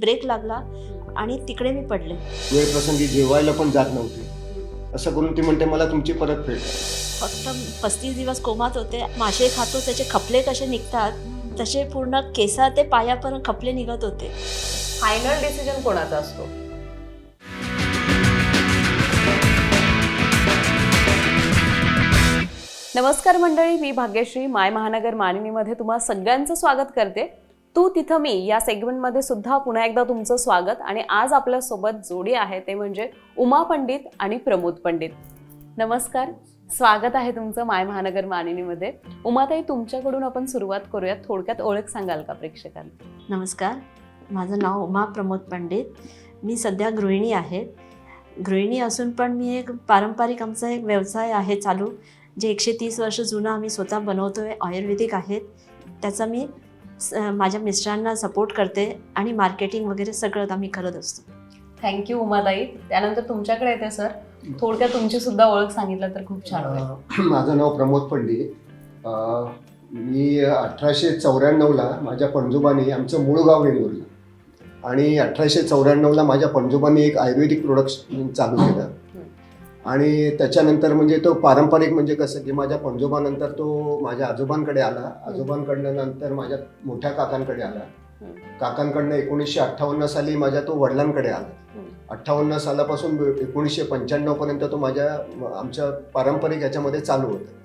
Break लागला आणि तिकडे मी पडले. वेळ प्रसंगी जेवायला पण जात नव्हती. असं करून ती म्हणते मला तुमची परत फेड फक्त पस्तीस दिवस कोमात होते. मासे खातो त्याचे खपले कसे निघतात? तसे पूर्ण केसा ते पायापर्यंत खपले निघत होते. फायनल डिसिजन कोणाचा असतो? नमस्कार मंडळी मी भाग्यश्री. माय महानगर मानिनीमध्ये तुम्हा सगळ्यांचं स्वागत करते. तू तिथं मी या सेगमेंटमध्ये सुद्धा पुन्हा एकदा तुमचं स्वागत आणि आज आपल्यासोबत जोडी आहे ते म्हणजे उमा पंडित आणि प्रमोद पंडित. नमस्कार. स्वागत आहे तुमचं माय महानगर मानिनीमध्ये. उमाताई तुमच्याकडून आपण सुरुवात करूयात. थोडक्यात ओळख सांगाल का प्रेक्षकांना? नमस्कार. माझं नाव उमा प्रमोद पंडित. मी सध्या गृहिणी आहे. गृहिणी असून पण मी एक पारंपरिक आमचा एक व्यवसाय आहे चालू जे एकशे तीस वर्ष जुनं आम्ही स्वतः बनवतो आहे आयुर्वेदिक आहेत. त्याचा मी माझ्या मिस्टरांना सपोर्ट करते आणि मार्केटिंग वगैरे सगळं आम्ही करत असतो. Thank you Umatai. त्यानंतर तुमच्याकडे येते सर थोडक्यात तुमची सुद्धा ओळख सांगितलं तर खूप छान होईल. माझं नाव प्रमोद पंडित. मी अठराशे चौऱ्याण्णवला माझ्या पणजोबाने आमचं मूळ गाव वेंगुर्ला. आणि अठराशे चौऱ्याण्णवला माझ्या पणजोबाने एक आयुर्वेदिक प्रोडक्ट चालू केलं. आणि त्याच्यानंतर म्हणजे तो पारंपरिक म्हणजे कसं की माझ्या पणजोबानंतर तो माझ्या आजोबांकडे आला. आजोबांकडनं नंतर माझ्या मोठ्या काकांकडे आला. काकांकडनं एकोणीसशे अठ्ठावन्न साली माझ्या तो वडिलांकडे आला. अठ्ठावन्न सालापासून एकोणीसशे पंच्याण्णव पर्यंत तो माझ्या आमच्या पारंपरिक याच्यामध्ये चालू होतं.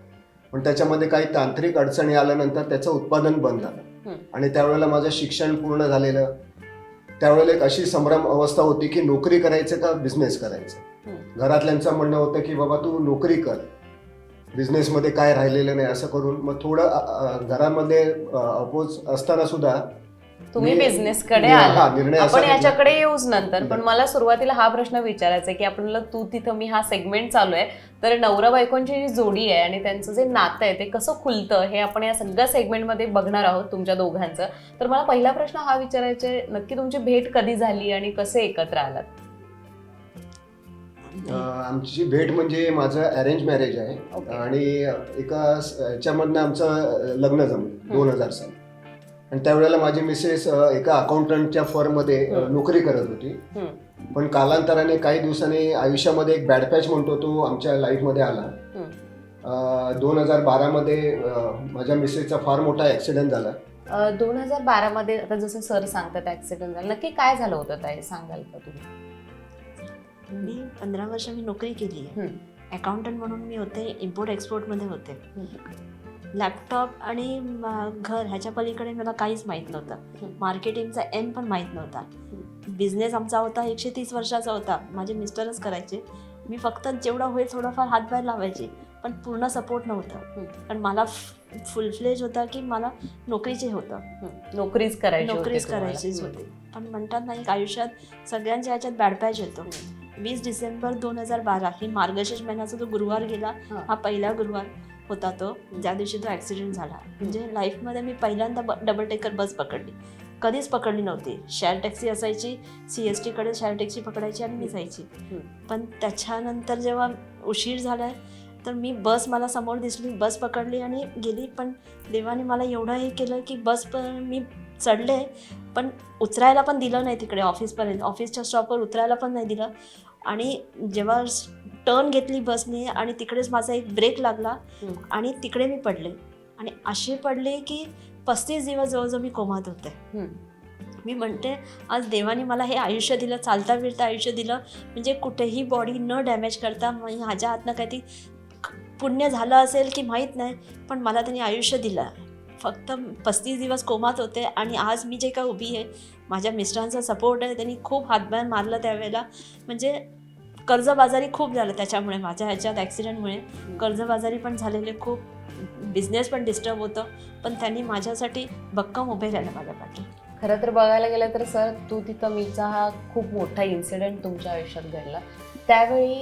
पण त्याच्यामध्ये काही तांत्रिक अडचणी आल्यानंतर त्याचं उत्पादन बंद झालं. आणि त्यावेळेला माझं शिक्षण पूर्ण झालेलं. त्यावेळेला एक अशी संभ्रम अवस्था होती की नोकरी करायचं का बिझनेस करायचं? घरातल्यांचं म्हणणं होतं की बाबा तू नोकरी कर. बिझनेसमध्ये काय राहिलेलं नाही असं करून मग थोडं घरामध्ये अपोज असताना सुद्धा तुम्ही मी- बिझनेस कडे मी- हा, आला आपण. याच्याकडे येऊच नंतर. पण. मला सुरुवातीला हा प्रश्न विचारायचा आहे की आपल्याला तू तिथं मी हा सेगमेंट चालू आहे. तर नवरा बायकोंची जी जोडी आहे आणि त्यांचं जे नातं आहे ते कसं खुलतं हे आपण या सगळ्या सेगमेंटमध्ये बघणार आहोत तुमच्या दोघांचं. तर मला पहिला प्रश्न हा विचारायचा आहे नक्की तुमची भेट कधी झाली आणि कसे एकत्र आलात? आमची भेट म्हणजे माझं अरेंज मॅरेज आहे. Okay. आणि एका स- याच्यामधनं आमचं लग्न जमलं दोन हजार साली. आणि त्यावेळेला माझी मिसेस अ, एका अकाउंटंटच्या फर्ममध्ये अ, हं. नोकरी करत होती. हम्म. पण कालांतराने काही दिवसांनी आयुष्यामध्ये एक बॅड पॅच म्हणतो तो आमच्या लाईफमध्ये आला. दोन हजार बारामध्ये माझ्या मिसेसचा फार मोठा ॲक्सिडेंट झाला. दोन हजार बारामध्ये आता जसं सर सांगतात ऍक्सिडेंट झाला. नक्की काय झालं होतं ताई? सांगाल का तुम्ही? मी पंधरा वर्ष मी नोकरी केली आहे. अकाउंटंट म्हणून मी होते इम्पोर्ट एक्सपोर्टमध्ये होते. लॅपटॉप आणि घर ह्याच्या पलीकडे मला काहीच माहीत नव्हतं. मार्केटिंगचा एम पण माहीत नव्हता. बिझनेस आमचा होता एकशे तीस वर्षाचा होता. माझे मिस्टरच करायचे. मी फक्त जेवढा होईल थोडाफार हातभार लावायचे पण पूर्ण सपोर्ट नव्हतं. पण मला फुल फ्लेज होता की मला नोकरीचे होतं. नोकरीच करायची नोकरीच. करायचीच. होती. पण म्हणतात ना एक आयुष्यात सगळ्यांच्या ह्याच्यात बॅडपॅच येतो. वीस डिसेंबर दोन हजार बारा ही मार्गशीर्ष महिन्याचा जो गुरुवार गेला हा. पहिला गुरुवार होता तो ज्या दिवशी तो ॲक्सिडेंट झाला. म्हणजे लाईफमध्ये मी पहिल्यांदा डबल टेकर बस पकडली. कधीच पकडली नव्हती. शेअर टॅक्सी असायची सी एस टीकडे शेअर टॅक्सी पकडायची आणि मी जायची. पण त्याच्यानंतर जेव्हा उशीर झाला तर मी बस मला समोर दिसली बस पकडली आणि गेली. पण देवाने मला एवढं हे केलं की बस पण मी चढले. पण उतरायला पण दिलं नाही तिकडे ऑफिसपर्यंत. ऑफिसच्या स्टॉपवर उतरायला पण नाही दिलं. आणि जेव्हा टर्न घेतली बसने आणि तिकडेच माझा एक ब्रेक लागला. आणि तिकडे मी पडले. आणि असे पडले की पस्तीस दिवस जवळजवळ मी कोमात होते. मी म्हणते आज देवाने मला हे आयुष्य दिलं चालता फिरता आयुष्य दिलं. म्हणजे कुठेही बॉडी न डॅमेज करता माझ्या हातनं काही पुण्य झालं असेल की माहीत नाही पण मला त्यांनी आयुष्य दिलं. फक्त पस्तीस दिवस कोमात होते आणि आज मी जे काय उभी आहे माझ्या मिस्टरांचा सपोर्ट आहे त्यांनी खूप हातभार मारलं त्यावेळेला. म्हणजे कर्जबाजारी खूप झालं त्याच्यामुळे माझ्या ह्याच्यात ॲक्सिडेंटमुळे कर्जबाजारी पण झालेले खूप बिझनेस पण डिस्टर्ब होतं पण त्यांनी माझ्यासाठी भक्कम उभे राहिले माझ्या पाठी. खरं तर बघायला गेलं तर सर तू तिथं मीचा हा खूप मोठा इन्सिडेंट तुमच्या आयुष्यात घडला. त्यावेळी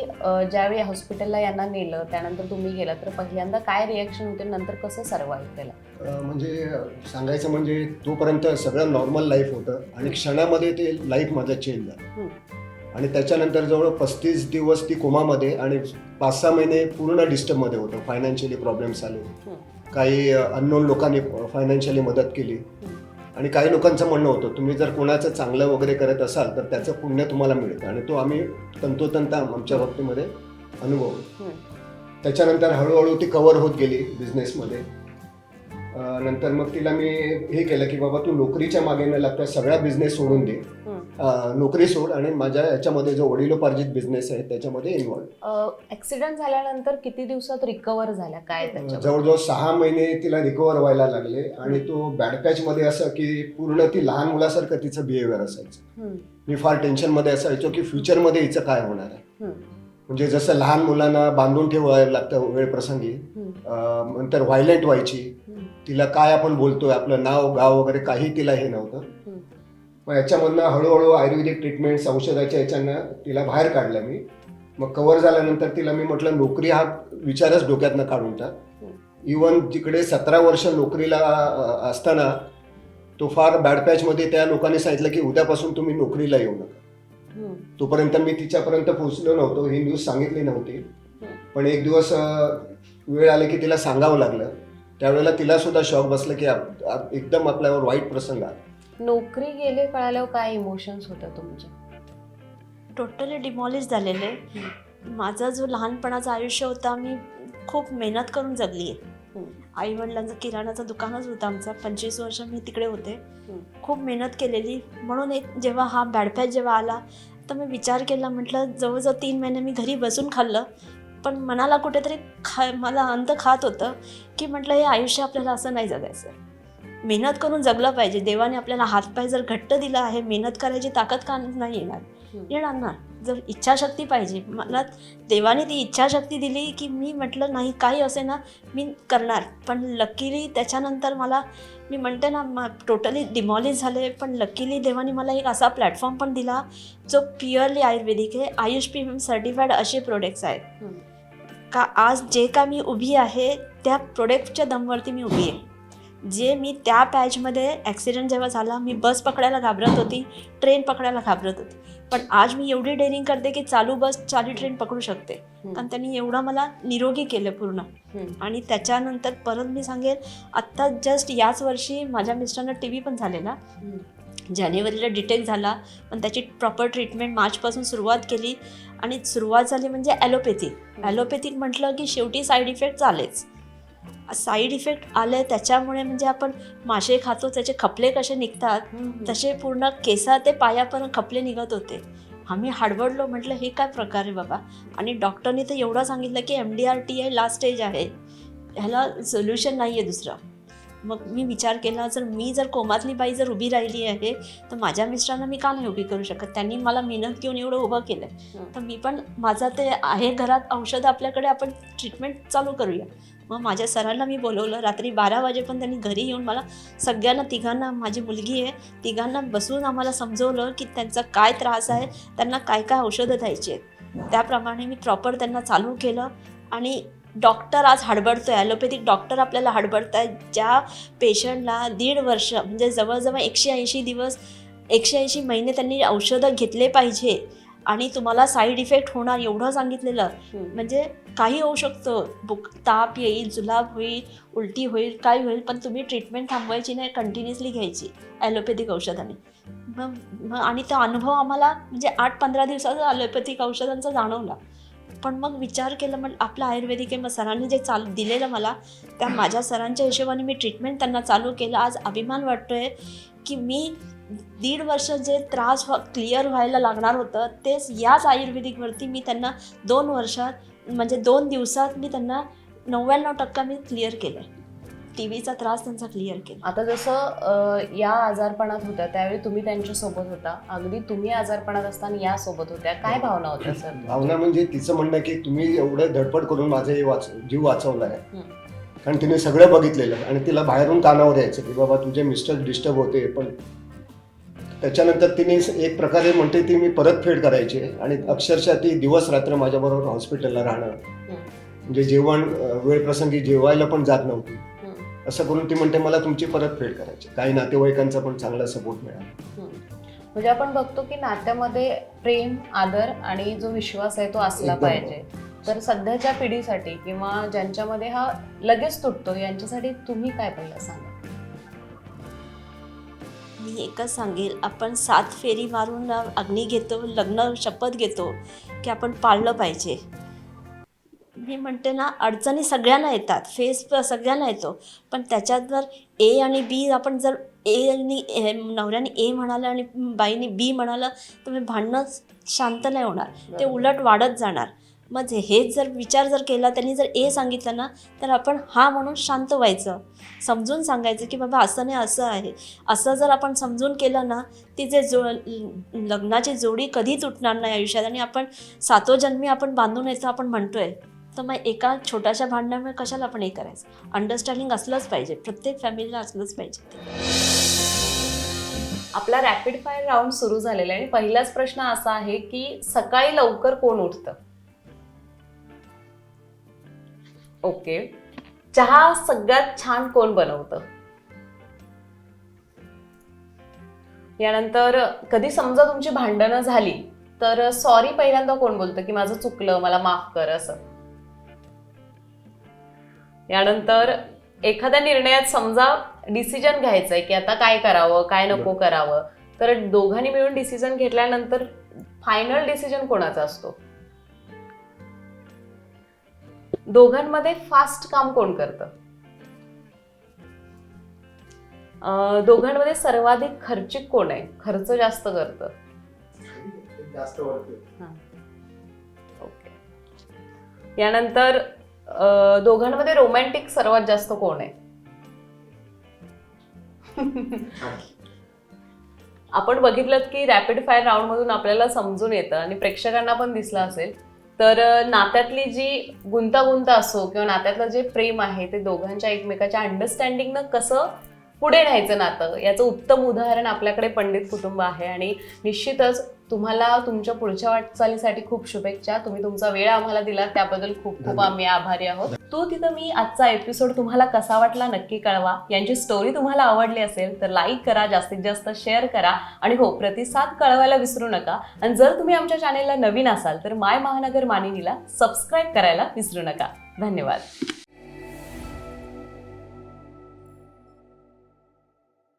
ज्यावेळी हॉस्पिटलला यांना नेलं त्यानंतर तुम्ही गेला तर पहिल्यांदा काय रिॲक्शन होते? नंतर कसं सर्वाईव्ह केलं? म्हणजे सांगायचं म्हणजे तोपर्यंत सगळं नॉर्मल लाईफ होतं आणि क्षणामध्ये ते लाईफ माझं चेंज झालं. आणि त्याच्यानंतर जवळ पस्तीस दिवस ती कोमामध्ये आणि पाच सहा महिने पूर्ण डिस्टर्बमध्ये होतं. फायनान्शियली प्रॉब्लेम्स आले. काही अननोन लोकांनी फायनान्शियली मदत केली. आणि काही लोकांचं म्हणणं होतं तुम्ही जर कोणाचं चांगलं वगैरे करत असाल तर त्याचं पुण्य तुम्हाला मिळतं. आणि तो आम्ही तंतोतंत आमच्या बाबतीमध्ये अनुभवलो हम्म. त्याच्यानंतर हळूहळू ती कवर होत गेली बिझनेसमध्ये नंतर मग तिला मी हे केलं की बाबा तू नोकरीच्या मागे न लागता सगळा बिझनेस सोडून दे. नोकरी सोड आणि माझ्या याच्यामध्ये जो वडिलोपार्जित बिझनेस आहे त्याच्यामध्ये इन्व्हॉल्व ऍक्सिडेंट झाल्यानंतर किती दिवसात रिकवर झाल्या काय जवळजवळ सहा महिने तिला रिकवर व्हायला लागले आणि तो बॅड पॅचमध्ये असं की पूर्ण ती लहान मुलासारखं तिचं बिहेवियर असायचं. मी फार टेन्शनमध्ये असायचो की फ्युचरमध्ये हिचं काय होणार आहे. म्हणजे जसं लहान मुलांना बांधून ठेवायला लागतं वेळ प्रसंगी नंतर व्हायलेंट व्हायची. तिला काय आपण बोलतोय आपलं नाव गाव वगैरे काही तिला हे नव्हतं. मग याच्यामधनं हळूहळू आयुर्वेदिक ट्रीटमेंट्स औषधाच्या याच्यानं तिला बाहेर काढलं मी. मग कव्हर झाल्यानंतर तिला मी म्हटलं नोकरी हा विचारच डोक्यातनं काढून टाक. इवन जिकडे सतरा वर्ष नोकरीला असताना तो फार बॅड पॅचमध्ये त्या लोकांनी सांगितलं की उद्यापासून तुम्ही नोकरीला येऊ नका. तोपर्यंत मी तिच्यापर्यंत पोहोचलो नव्हतो ही न्यूज सांगितली नव्हती. पण एक दिवस वेळ आली की तिला सांगावं लागलं. त्यावेळेला तिला सुद्धा शॉक बसलं की एकदम आपल्यावर वाईट प्रसंग आला. नोकरी गेले कळाल्यावर काय इमोशन्स होत्या तुमच्या टोटली डिमॉलिश झालेले. माझा जो लहानपणाचं आयुष्य होता मी खूप मेहनत करून जगली. आहे. आई वडिलांचं किराणाचं दुकानच होतं आमचं. पंचवीस वर्ष मी तिकडे होते. खूप मेहनत केलेली. म्हणून एक जेव्हा हा बॅडपॅच जेव्हा आला तर मी विचार केला म्हटलं जवळजवळ तीन महिने मी घरी बसून खाल्लं. पण मनाला कुठेतरी खा मला अंत खात होतं की म्हटलं हे आयुष्य आपल्याला असं नाही जगायचं. मेहनत करून जगलं पाहिजे. देवाने आपल्याला हातपाय जर घट्ट दिला आहे मेहनत करायची ताकद का नाही येणार. येणार ना. जर इच्छाशक्ती पाहिजे. मला देवाने ती इच्छाशक्ती दिली की मी म्हटलं नाही काही असे ना मी करणार. पण लकीली त्याच्यानंतर मला मी म्हणते ना टोटली डिमॉलिश झाले. पण लकीली देवाने मला एक असा प्लॅटफॉर्म पण दिला जो प्युअरली आयुर्वेदिक आहे. आयुष पी सर्टिफाईड असे प्रोडक्ट्स आहेत. का आज जे का मी उभी आहे त्या प्रोडक्टच्या दमवरती मी उभी आहे. जे मी त्या पॅचमध्ये ॲक्सिडेंट जेव्हा झाला मी बस पकडायला घाबरत होती ट्रेन पकडायला घाबरत होती. पण आज मी एवढी डेअरिंग करते की चालू बस चालू ट्रेन पकडू शकते. कारण त्यांनी एवढं मला निरोगी केलं पूर्ण. आणि त्याच्यानंतर परत मी सांगेल आत्ता जस्ट याच वर्षी माझ्या मिस्टरांना टी व्ही पण झालेला. जानेवारीला डिटेक्ट झाला पण त्याची प्रॉपर ट्रीटमेंट मार्चपासून सुरुवात केली. आणि सुरुवात झाली म्हणजे ॲलोपॅथिक ॲलोपॅथिक म्हटलं की शेवटी साईड इफेक्ट आलेच साईड इफेक्ट आले त्याच्यामुळे म्हणजे आपण मासे खातो त्याचे खपले कसे निघतात. तसे पूर्ण केसा ते पायापर्यंत खपले निघत होते. आम्ही हडबडलो म्हटलं हे काय प्रकार आहे बाबा? आणि डॉक्टरने तर एवढं सांगितलं की एम डी आर टी आहे लास्ट स्टेज आहे. ह्याला सोल्युशन नाही आहे दुसरं. मग मी विचार केला जर मी जर कोमातली बाई जर उभी राहिली आहे तर माझ्या मिस्टरांना मी का नाही उभी करू शकत? त्यांनी मला मेहनत घेऊन एवढं उभं केलं. तर मी पण माझं ते आहे घरात औषधं आपल्याकडे आपण ट्रीटमेंट चालू करूया. मग माझ्या सरांना मी बोलवलं. रात्री बारा वाजेपर्यंत त्यांनी घरी येऊन मला सगळ्यांना तिघांना माझी मुलगी आहे तिघांना बसून आम्हाला समजवलं की त्यांचा काय त्रास आहे त्यांना काय काय औषधं द्यायची आहेत. त्याप्रमाणे मी प्रॉपर त्यांना चालू केलं आणि डॉक्टर आज हडबडतोय ॲलोपॅथिक डॉक्टर आपल्याला हडबडत आहेत ज्या पेशंटला दीड वर्ष म्हणजे जवळजवळ एकशे ऐंशी दिवस एकशे ऐंशी महिने त्यांनी औषधं घेतले पाहिजे. आणि तुम्हाला साईड इफेक्ट होणार एवढं सांगितलेलं. म्हणजे काही होऊ शकतं. बुक ताप येईल जुलाब होईल उलटी होईल काय होईल पण तुम्ही ट्रीटमेंट थांबवायची नाही कंटिन्युअसली घ्यायची ॲलोपॅथिक औषधाने. मग आणि तो अनुभव आम्हाला म्हणजे आठ पंधरा दिवसाचा ॲलोपॅथिक औषधांचा जाणवला. पण मग विचार केला मग आपलं आयुर्वेदिक आहे मग सरांनी जे चालू दिलेलं मला त्या माझ्या सरांच्या हिशोबाने मी ट्रीटमेंट त्यांना चालू केलं. आज अभिमान वाटतोय की मी दीड वर्ष जे त्रास क्लिअर व्हायला लागणार होतं तेच याच आयुर्वेदिकवरती मी त्यांना दोन वर्षात म्हणजे दोन दिवसात मी त्यांना नव्याण्णव टक्का मी क्लिअर केलं आहे व्हीचा त्रास त्यांचा क्लिअर केला. आता जसं या आजारपणात होत्या त्यावेळी तुम्ही त्यांच्यासोबत होता. अगदी तुम्ही आजारपणात असताना या सोबत होत्या. काय भावना होत्या सर? भावना म्हणजे तिचं म्हणणं की तुम्ही एवढं धडपड करून माझं हे वाच जीव वाचवला आहे. हं. कारण तिने सगळं बघितलेलं आणि तिला बाहेरून कानावर यायचं की बाबा तुझे मिस्टर डिस्टर्ब होते पण त्याच्यानंतर तिने एक प्रकारे म्हणते ती मी परतफेड करायची आणि अक्षरशः ती दिवस रात्र माझ्याबरोबर हॉस्पिटलला राहणं म्हणजे जेवण वेळप्रसंगी जेवायला पण जात नव्हती. असं करून ती म्हणते मला तुमची परतफेड करायची काही नातेवाईकांचा पण चांगला सपोर्ट मिळाला. म्हणजे आपण बघतो की नात्यामध्ये प्रेम आदर आणि जो विश्वास आहे तो असला. पाहिजे. तर सध्याच्या पिढीसाठी किंवा ज्यांच्यामध्ये हा लगेच तुटतो यांच्यासाठी तुम्ही काय पहिलं सांगा? मी एकच सांगेल आपण सात फेरी मारून अग्नी घेतो लग्न शपथ घेतो की आपण पाळलं पाहिजे. मी म्हणते ना अडचणी सगळ्यांना येतात. फेस सगळ्यांना येतो. पण त्याच्यात जर ए आणि बी आपण जर ए आणि नवऱ्याने ए म्हणालं आणि बाईने बी म्हणालं तर मग भांडणं शांत नाही होणार. ते उलट वाढत जाणार. मग हेच जर विचार जर केला त्यांनी जर ए सांगितलं ना तर आपण हा म्हणून शांत व्हायचं. समजून सांगायचं की बाबा असं नाही असं आहे. असं जर आपण समजून केलं ना ती जे जो लग्नाची जोडी कधी तुटणार नाही आयुष्यात आणि आपण सातो जन्मी आपण बांधून यायचं आपण म्हणतोय. तर मग एका छोट्याशा भांडणामुळे कशाला आपण हे करायचं? अंडरस्टँडिंग असलंच पाहिजे. प्रत्येक फॅमिलीला असलंच पाहिजे आपला रॅपिड फायर राऊंड सुरू झालेला आहे आणि पहिलाच प्रश्न असा आहे की सकाळी लवकर कोण उठतं? ओके चहा सगळ्यात छान कोण बनवतं? यानंतर कधी समजा तुमची भांडणं झाली तर सॉरी पहिल्यांदा कोण बोलतं की माझं चुकलं मला माफ कर असं? यानंतर एखाद्या निर्णयात समजा डिसिजन घ्यायचंय की आता काय करावं काय नको करावं तर दोघांनी मिळून डिसिजन घेतल्यानंतर फायनल डिसिजन कोणाचा असतो? दोघांमध्ये फास्ट काम कोण करतं? दोघांमध्ये सर्वाधिक खर्चिक कोण आहे? खर्च जास्त करतं. ओके. यानंतर दोघांमध्ये रोमॅन्टिक सर्वात जास्त कोण आहे? आपण बघितलं की रॅपिड फायर राऊंड मधून आपल्याला समजून येतं आणि प्रेक्षकांना पण दिसलं असेल. तर नात्यातली जी गुंतागुंत असो किंवा नात्यातलं जे प्रेम आहे ते दोघांच्या एकमेकाच्या अंडरस्टँडिंगनं कसं पुढे न्यायचं नातं? याचं उत्तम उदाहरण आपल्याकडे पंडित कुटुंब आहे आणि निश्चितच तुम्हाला तुमच्या पुढच्या वाटचालीसाठी खूप शुभेच्छा. तुम्ही तुमचा वेळ आम्हाला दिला त्याबद्दल खूप खूप. आम्ही आभारी आहोत. तो तिथं मी आजचा एपिसोड तुम्हाला कसा वाटला नक्की कळवा. यांची स्टोरी तुम्हाला आवडली असेल तर लाईक करा जास्तीत जास्त शेअर करा. आणि हो प्रतिसाद कळवायला विसरू नका. आणि जर तुम्ही आमच्या चॅनेलला नवीन असाल तर माय महानगर मानिनीला सबस्क्राईब करायला विसरू नका. धन्यवाद.